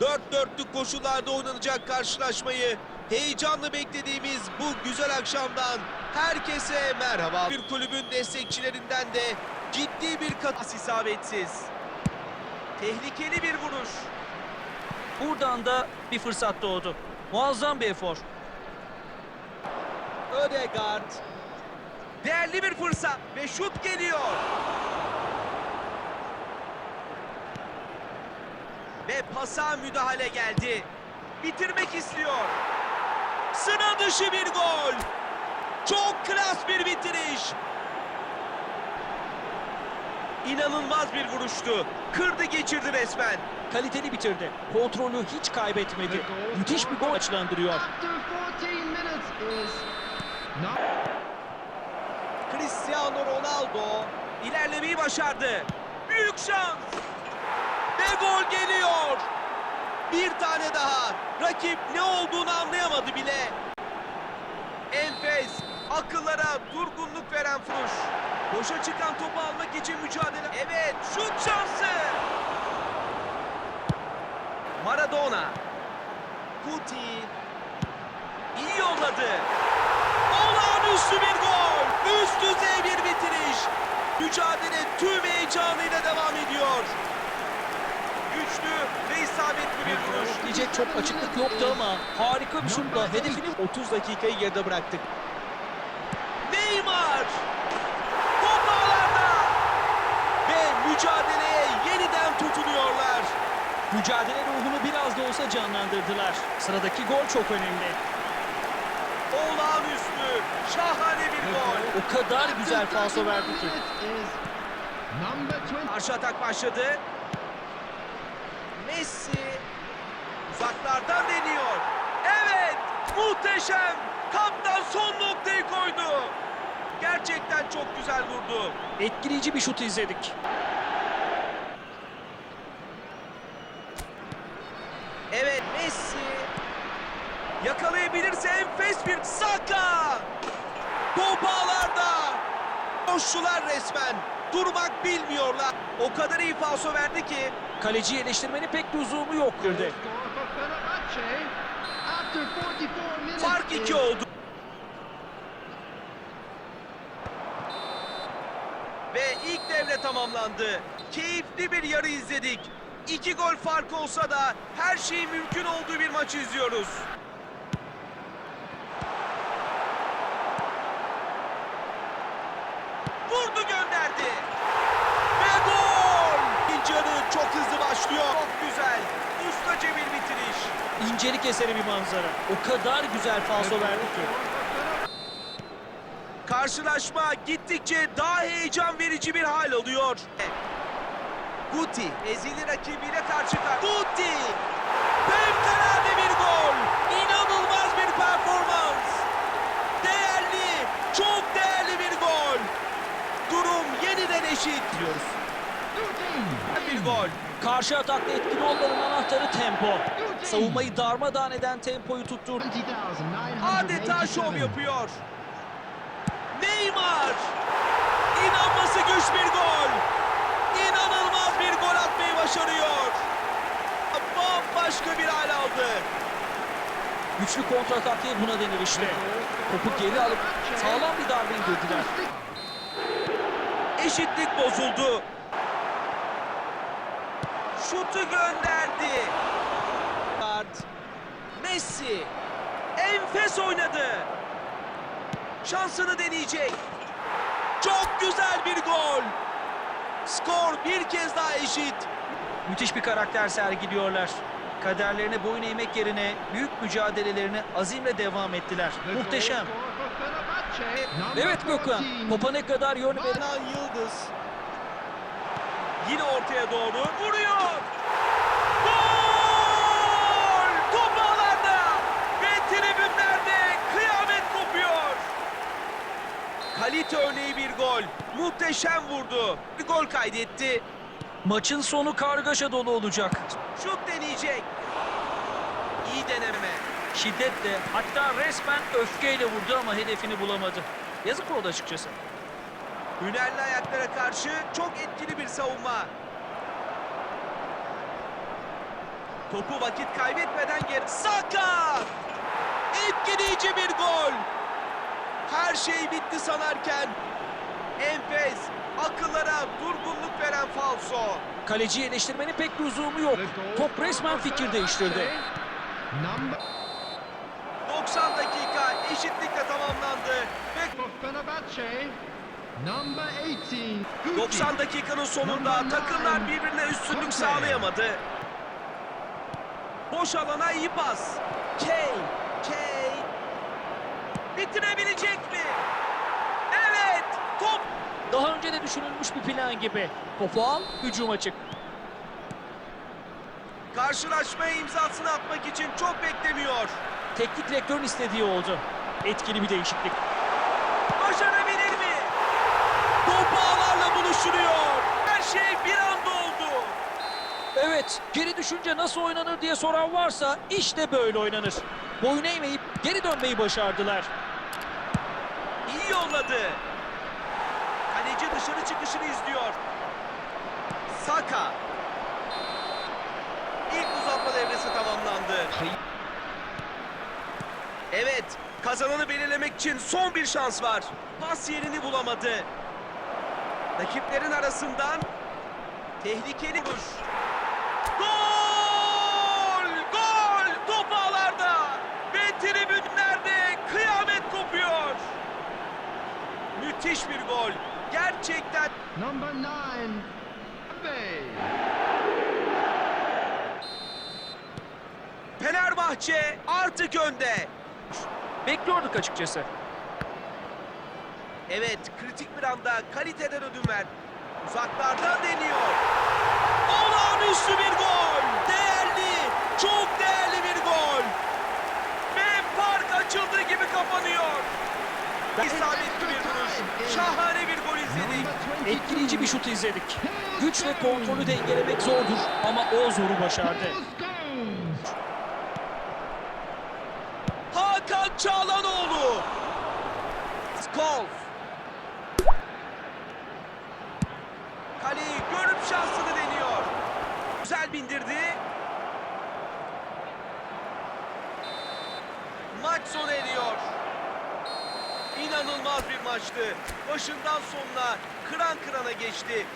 Dört dörtlük koşullarda oynanacak karşılaşmayı heyecanla beklediğimiz bu güzel akşamdan herkese merhaba. Bir kulübün destekçilerinden de ciddi bir kat isabetsiz. Tehlikeli bir vuruş. Buradan da bir fırsat doğdu. Muazzam bir efor. Ödegaard. Değerli bir fırsat ve şut geliyor. Ve pasa müdahale geldi. Bitirmek istiyor. Sıra dışı bir gol. Çok klas bir bitiriş. İnanılmaz bir vuruştu. Kırdı geçirdi resmen. Kaliteli bitirdi. Kontrolü hiç kaybetmedi. Müthiş bir gol açılandırıyor. After 14 minutes is not Cristiano Ronaldo ilerlemeyi başardı. Büyük şans. Ve gol. Bir tane daha. Rakip ne olduğunu anlayamadı bile. Enfes. Akıllara durgunluk veren vuruş. Boşa çıkan topu almak için mücadele. Evet şut şansı. Maradona. Kuti. İyi yolladı. Olağanüstü bir gol. Üst düzey bir bitiriş. Mücadele tüm heyecanıyla devam ediyor. Güçlü ve isabetli bir vuruş. Diyecek çok açıklık yoktu ama harika bir şutla hedefini 30 dakikayı geride bıraktık. Neymar! Top ağlarda! Ve mücadeleye yeniden tutunuyorlar. mücadele ruhunu biraz da olsa canlandırdılar. Sıradaki gol çok önemli. Olağanüstü, şahane bir gol. O kadar güzel falso verdi ki. is number 20. Karşı atak başladı. Messi uzaklardan deniyor. Evet, muhteşem. Kaptan son noktayı koydu. Gerçekten çok güzel vurdu. Etkileyici bir şut izledik. Evet Messi yakalayabilirse enfes bir Saka. Top ağlarda. Koştular resmen. Durmak bilmiyorlar. O kadar iyi falso verdi ki Kaleciyi eleştirmenin pek yok Fenerbahçe. After 44 minutes fark iki oldu. Ve ilk devre tamamlandı. Keyifli bir yarı izledik. İki gol fark olsa da her şeyin mümkün olduğu bir maçı izliyoruz. Vurdu gönderdi. Ve gol! İkinci yarı çok hızlı başlıyor. Çok güzel. Ustaca bir bitiriş. İncelik eseri bir manzara. O kadar güzel falso verdi ki. Karşılaşma gittikçe daha heyecan verici bir hal alıyor. Guti ezili rakibiyle karşı karşıya. Guti! Fevkalade bir gol! İnanılmaz bir performans! Değerli, çok değerli bir gol! Durum yeniden eşit diyoruz. Bir gol. Karşı atakta etkili olmanın anahtarı tempo. Savunmayı darmadağın eden tempoyu tuttur. 20,987. Adeta şov yapıyor. Neymar! İnanması güç bir gol. İnanılmaz bir gol atmayı başarıyor. Bambaşka bir hal aldı. Güçlü kontratak diye buna denir işte. Topu geri alıp sağlam bir darbe indirdiler. Eşitlik bozuldu. Şutu gönderdi. Messi. Enfes oynadı. Şansını deneyecek. Çok güzel bir gol. Skor bir kez daha eşit. Müthiş bir karakter sergiliyorlar. Kaderlerine boyun eğmek yerine büyük mücadelelerine azimle devam ettiler. Muhteşem. Evet Gökhan, topa ne kadar yön. Manan Yıldız. Yine ortaya doğru vuruyor. Gol! Top ağlarda ve tribünlerde kıyamet kopuyor. Kalite örneği bir gol. Muhteşem vurdu. Bir gol kaydetti. Maçın sonu kargaşa dolu olacak. Şut deneyecek. İyi deneme. Şiddetle hatta resmen öfkeyle vurdu ama hedefini bulamadı. Yazık oldu açıkçası. Hünerli ayaklara karşı çok etkili bir savunma. Topu vakit kaybetmeden geri. Saka! Etkileyici bir gol. Her şey bitti sanarken. Enfes, akıllara durgunluk veren falso. Kaleciyi eleştirmenin pek lüzumu yok. Top resmen fikir değiştirdi. Number 90 dakika eşitlikle tamamlandı ve for Fenerbahce. Number 18. Guti. 90 dakikanın sonunda takımlar birbirine üstünlük sağlayamadı. Boş alana iyi pas. Kane, Kane. Bitirebilecek mi? Evet, top Daha önce de düşünülmüş bir plan gibi. Topu al, hücuma çık. karşılaşmaya imzasını atmak için çok beklemiyor. Teknik direktörün istediği oldu. Etkili bir değişiklik. Başarabilir mi? Top ağlarla buluşturuyor. Her şey bir anda oldu. Evet, geri düşünce nasıl oynanır diye soran varsa işte böyle oynanır. Boyun eğmeyip geri dönmeyi başardılar. İyi yolladı. Kaleci dışarı çıkışını izliyor. Saka. İlk uzatma devresi tamamlandı. Evet, kazananı belirlemek için son bir şans var. Pas yerini bulamadı. Rakiplerin arasından tehlikeli vuruş. Gol! Gol! Top ağlarda ve tribünlerde kıyamet kopuyor. Müthiş bir gol. Gerçekten Number 9. Mbappe. Fenerbahçe artık önde. Bekliyorduk açıkçası. Evet, kritik bir anda kaliteden ödün ver. Uzaklardan deniyor. Olağanüstü bir gol. Değerli, çok değerli bir gol. Ve fark açıldığı gibi kapanıyor. İsabetli bir vuruş. Şahane bir gol izledik. Number 22. Etkileyici bir şut izledik. Güç ve kontrolü dengelemek zordur ama o zoru başardı. Hakan Çağlanoğlu. Scholes. Kaleyi görüp şansını deniyor. Güzel bindirdi. Maç sona eriyor. İnanılmaz bir maçtı. Başından sonuna kıran kırana geçti.